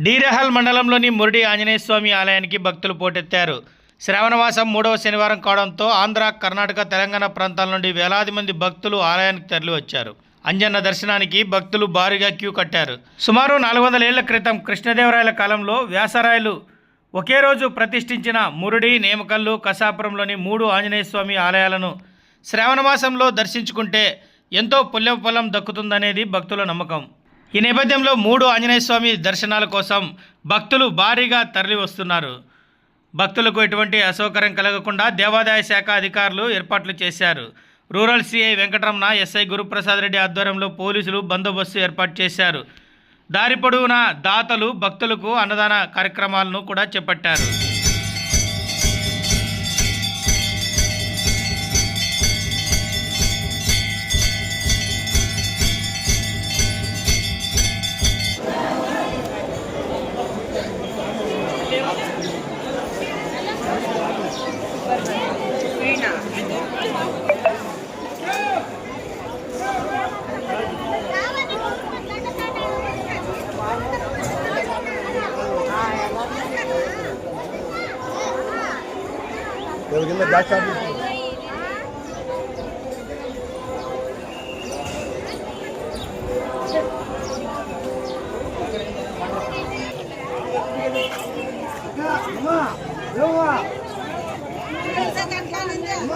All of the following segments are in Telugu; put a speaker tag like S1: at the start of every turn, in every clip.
S1: డీరెహల్ మండలంలోని మురడి ఆంజనేయస్వామి ఆలయానికి భక్తులు పోటెత్తారు. శ్రావణమాసం మూడవ శనివారం కావడంతో ఆంధ్ర కర్ణాటక తెలంగాణ ప్రాంతాల నుండి వేలాది మంది భక్తులు ఆలయానికి తరలివచ్చారు. అంజన్న దర్శనానికి భక్తులు భారీగా క్యూ కట్టారు. సుమారు నాలుగు వందల ఏళ్ళ క్రితం కృష్ణదేవరాయల కాలంలో వ్యాసరాయలు ఒకే రోజు ప్రతిష్ఠించిన మురుడి నేమకల్లు కసాపురంలోని మూడు ఆంజనేయస్వామి ఆలయాలను శ్రావణమాసంలో దర్శించుకుంటే ఎంతో పుణ్యఫలం దక్కుతుందనేది భక్తుల నమ్మకం. ఈ నేపథ్యంలో మూడు ఆంజనేయ స్వామి దర్శనాల కోసం భక్తులు భారీగా తరలి వస్తున్నారు. భక్తులకు ఎటువంటి అసౌకర్యం కలగకుండా దేవాదాయ శాఖ అధికారులు ఏర్పాట్లు చేశారు. Rural CI Venkataramana SI Guruprasad Reddy ఆధ్వర్యంలో పోలీసులు బందోబస్తు ఏర్పాటు చేశారు. దారి పొడవునా దాతలు భక్తులకు అన్నదాన కార్యక్రమాలను కూడా చేపట్టారు.
S2: ಇವ್ರಿಗೆಲ್ಲ ಜಾಸ್ತಿ ಆಗ್ಬಿಟ್ಟು ಅಮ್ಮ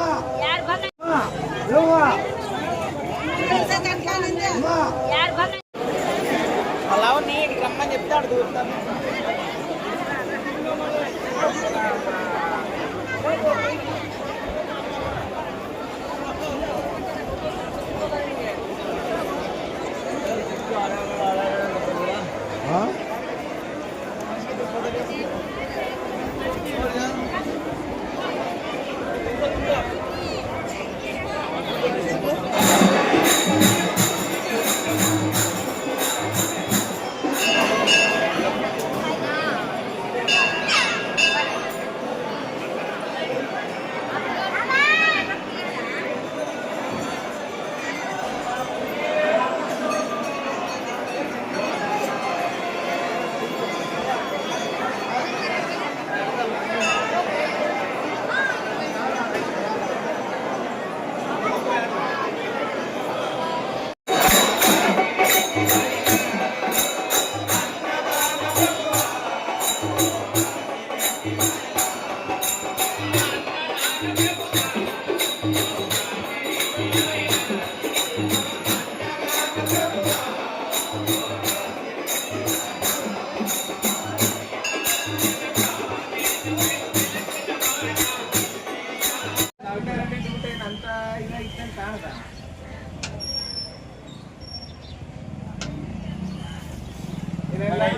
S2: Thank you.